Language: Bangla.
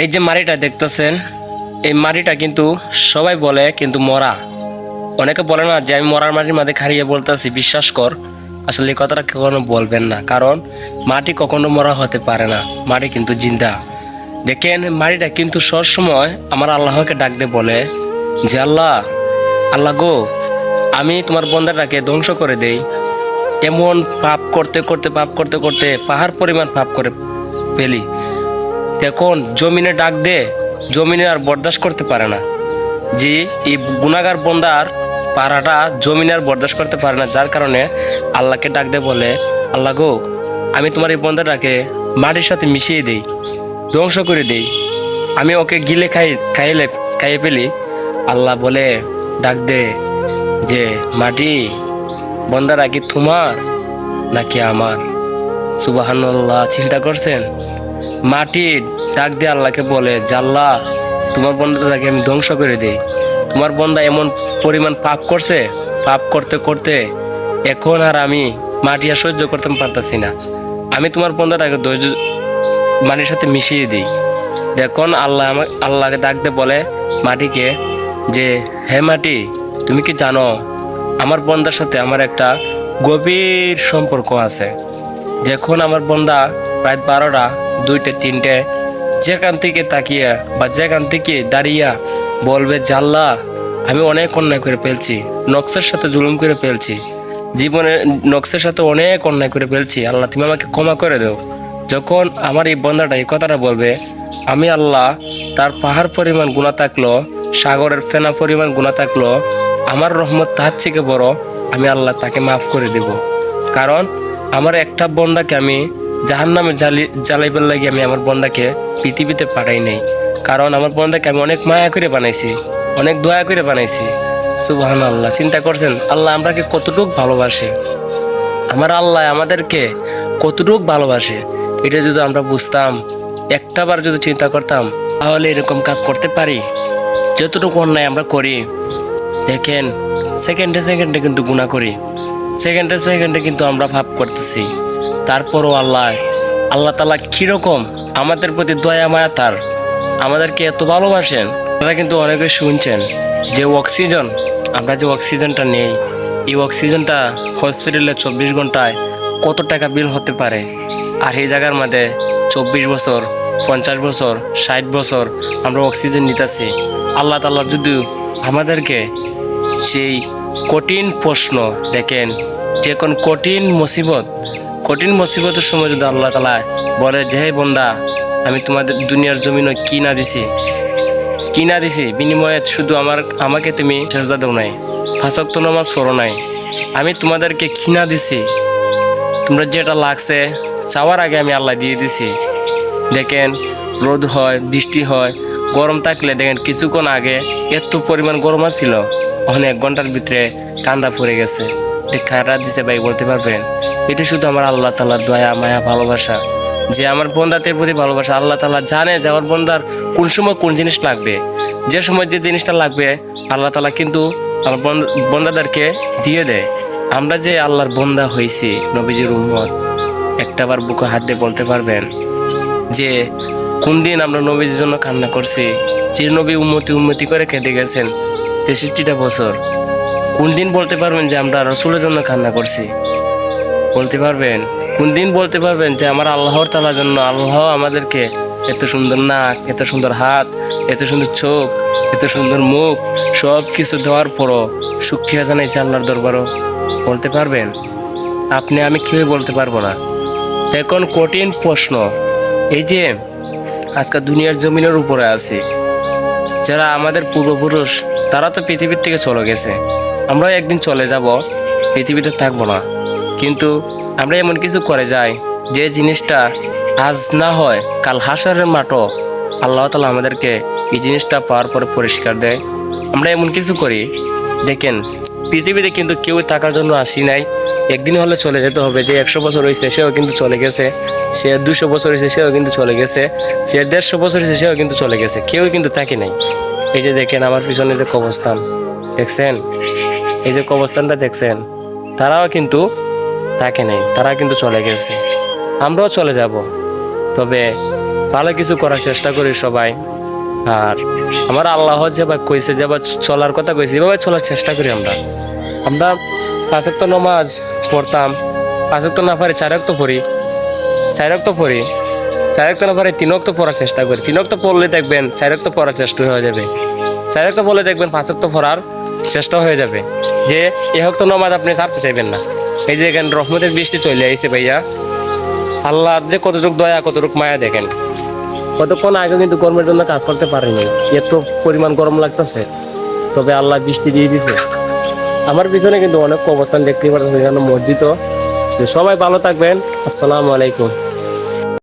এই যে মাড়িটা দেখতেছেন, এই মাড়িটা কিন্তু সবাই বলে কিন্তু মরা। অনেকে বলে না যে আমি মরার মাটির মাঝে খাড়িয়ে বলতেছি, বিশ্বাস কর, আসলে এই কথাটা কখনো বলবেন না। কারণ মাটি কখনো মরা হতে পারে না, মাটি কিন্তু জিন্দা। দেখেন মাটিটা কিন্তু সবসময় আমার আল্লাহকে ডাকতে বলে যে, আল্লাহ আল্লাহ গো, আমি তোমার বন্ধাটাকে ধ্বংস করে দেই। এমন পাপ করতে করতে, পাপ করতে করতে পাহাড় পরিমাণ পাপ করে ফেলি। এখন জমিনে ডাক দে, জমিনে আর বরদাস্ত করতে পারে না। যে এই গুণাগার বন্দার পাড়াটা জমিনে আর বরদাস্ত করতে পারে না, যার কারণে আল্লাহকে ডাক দে বলে, আল্লাহ গো, আমি তোমার এই বন্দাটাকে মাটির সাথে মিশিয়ে দেই, ধ্বংস করে দেই। আমি ওকে গিলে খাই, খাইলে, খাইয়ে ফেলি। আল্লাহ বলে, ডাক দে যে, মাটি বন্দারা কি তোমার নাকি আমার? সুবাহান্লাহ চিন্তা করছেন? মাটি ডাক দিয়ে আল্লাহকে বলে জাল্লাহ তোমার বন্ধাটাকে আমি ধ্বংস করে দিই। তোমার বন্ধা এমন পরিমাণ পাপ করছে, পাপ করতে করতে এখন আর আমি মাটি আর সহ্য করতে পারতাছি না। আমি তোমার বন্ধাটাকে ধৈর্য, মাটির সাথে মিশিয়ে দিই। দেখুন, আল্লাহ আমার আল্লাহকে ডাকতে বলে মাটিকে যে, হে মাটি, তুমি কি জানো, আমার বন্দার সাথে আমার একটা গভীর সম্পর্ক আছে। যখন আমার বন্দা প্রায় বারোটা, দুইটে, তিনটে। যেখান থেকে তাকিয়ে বা যেখান থেকে দাঁড়িয়ে বলবে, জাল্লা, আমি অনেক অন্যায় করে ফেলছি, নকশের সাথে জুলুম করে ফেলছি, জীবনে নকশের সাথে অনেক অন্যায় করে ফেলছি, আল্লাহ, তুমি আমাকে ক্ষমা করে দাও। যখন আমার এই বন্ধাটা, এই কথাটা বলবে, আমি আল্লাহ, তার পাহাড় পরিমাণ গুণা থাকল, সাগরের ফেনা পরিমাণ গুণা থাকল, আমার রহমত তার থেকে বড়, আমি আল্লাহ তাকে মাফ করে দেব। কারণ আমার একটা বন্দাকে আমি জাহান নামে জ্বালি জ্বালাইবার লাগে আমি আমার বন্দাকে পৃথিবীতে পাঠাই নাই। কারণ আমার বন্দাকে আমি অনেক মায়া করে বানাইছি, অনেক দয়া করে বানাইছি। সুবাহান আল্লাহ চিন্তা করছেন, আল্লাহ আমরাকে কতটুক ভালোবাসে? আমার আল্লাহ আমাদেরকে কতটুক ভালোবাসে? এটা যদি আমরা বুঝতাম, একটাবার যদি চিন্তা করতাম, তাহলে এরকম কাজ করতে পারি। যতটুকু অন্যায় আমরা করি, দেখেন, সেকেন্ডে সেকেন্ডে কিন্তু গুণা করি। সেকেন্ডে সেকেন্ডে কিন্তু আমরা ভাব করতেছি। তারপরও আল্লাহ আল্লাহ তালা কীরকম আমাদের প্রতি দয়া, মায়া তার আমাদেরকে এত ভালোবাসেন, তারা কিন্তু অনেকে শুনছেন যে অক্সিজেন, আমরা যে অক্সিজেনটা নেই, এই অক্সিজেনটা হসপিটালে চব্বিশ ঘন্টায় কত টাকা বিল হতে পারে? আর এই জায়গার মধ্যে চব্বিশ বছর, পঞ্চাশ বছর, ষাট বছর আমরা অক্সিজেন নিতেছি। আল্লাহ তাল্লাহ যদি আমাদেরকে সেই কঠিন প্রশ্ন দেখেন, যে কোন কঠিন মুসিবত কঠিন মুসিবতের সময় যদি আল্লাহ তালা বলে যে, হে বন্দা, আমি তোমাদের দুনিয়ার জমিন কি না দিছি। কি না দিছি, বিনিময়ে শুধু আমার, আমাকে তুমি সেজদা দেও নাই ফাঁসক্ত নামাজ পড়ো নাই। আমি তোমাদেরকে কি না দিছি। তোমরা যেটা লাগছে, চাওয়ার আগে আমি আল্লাহ দিয়ে দিছি। দেখেন, রোদ হয়, বৃষ্টি হয়, গরম থাকলে দেখেন কিছুক্ষণ আগে এত পরিমাণ গরম ছিল অনেক ঘণ্টার ভিতরে ঠান্ডা পড়ে গেছে। খারাপ দিছে ভাই, বলতে পারবেন? এটা শুধু আমার আল্লাহ তালার দয়া, মায়া, ভালোবাসা। যে আমার বন্ধাতের প্রতি ভালোবাসা, আল্লাহ তালা জানে যে আমার বন্দার কোন সময় কোন জিনিস লাগবে। যে সময় যে জিনিসটা লাগবে, আল্লাহ তালা কিন্তু আমার বন্ধাদেরকে দিয়ে দেয়। আমরা যে আল্লাহর বন্ধা হয়েছি, নবীজির উম্মত একটাবার বুকে হাত দিয়ে বলতে পারবেন যে, কোন দিন আমরা নবীজির জন্য কান্না করছি? যে নবী উন্মতি উন্মতি করে কেঁদে গেছেন, তেষট্টিটা বছর। কোন দিন বলতে পারবেন যে আমরা রসুলের জন্য কান্না করছি? বলতে পারবেন? কোন দিন বলতে পারবেন যে আমার আল্লাহর তালার জন্য আল্লাহ আমাদেরকে এত সুন্দর নাক, এত সুন্দর হাত, এত সুন্দর চোখ, এত সুন্দর মুখ সব কিছু দেওয়ার পরও সুখিয়া জানাইছে আল্লাহর দরবারও। বলতে পারবেন? আপনি, আমি কেউই বলতে পারব না। এখন কঠিন প্রশ্ন। এই যে আজকে দুনিয়ার জমিনের উপরে আছে, যারা আমাদের পূর্বপুরুষ, তারা তো পৃথিবীর থেকে চলে গেছে। আমরাও একদিন চলে যাব, পৃথিবীতে থাকব না। কিন্তু আমরা এমন কিছু করে যাই, যে জিনিসটা আজ না হয়, কাল হাসারের মাঠও। আল্লাহ তালা আমাদেরকে এই জিনিসটা পাওয়ার পরে পরিষ্কার দেয়। আমরা এমন কিছু করি। দেখেন, পৃথিবীতে কিন্তু কেউ থাকার জন্য আসি নাই। একদিন হলে চলে যেতে হবে, যে একশো বছর হয়েছে সেও কিন্তু চলে গেছে। সে দুশো বছর হয়েছে সেও কিন্তু চলে গেছে। সে দেড়শো বছর হয়েছে সেও কিন্তু চলে গেছে। কেউ কিন্তু থাকে নাই। এই যে দেখেন, আমার পিছনে যে কবস্থান দেখছেন? এই যে কবস্থানটা দেখছেন, তারাও কিন্তু থাকে নাই, তারা কিন্তু চলে গেছে। আমরাও চলে যাব। তবে ভালো কিছু করার চেষ্টা করি সবাই। আর আমার আল্লাহ যেভাবে কইছে যেভাবে চলার কথা কইছে, এভাবে চলার চেষ্টা করি আমরা। আমরা পাঁচক তো নমাজ পড়তাম পাঁচক না পারি চারক তো পড়ি চারক তো পড়ি। চারক তো না পারি তিনক পড়ার চেষ্টা করি। তিনক তো পড়লে দেখবেন চারক তো পড়ার চেষ্টা হয়ে যাবে। চারক তো পড়লে দেখবেন পাঁচক তো পড়ার চেষ্টা হয়ে যাবে। যে এ তো নমাজ আপনি ছাড়তে চাইবেন না। এই যে এখানে রহমতের বৃষ্টি চলে আইছে ভাইয়া। আল্লাহ যে কতটুক দয়া, কতটুক মায়া দেখেন। কতক্ষণ আগে কিন্তু গরমের জন্য কাজ করতে পারিনি। এত পরিমাণ গরম লাগতেছে। তবে আল্লাহ বৃষ্টি দিয়ে দিছে। আমার পিছনে কিন্তু অনেক অবস্থান দেখতে এখানে মসজিদও। সবাই ভালো থাকবেন। আসসালামু আলাইকুম।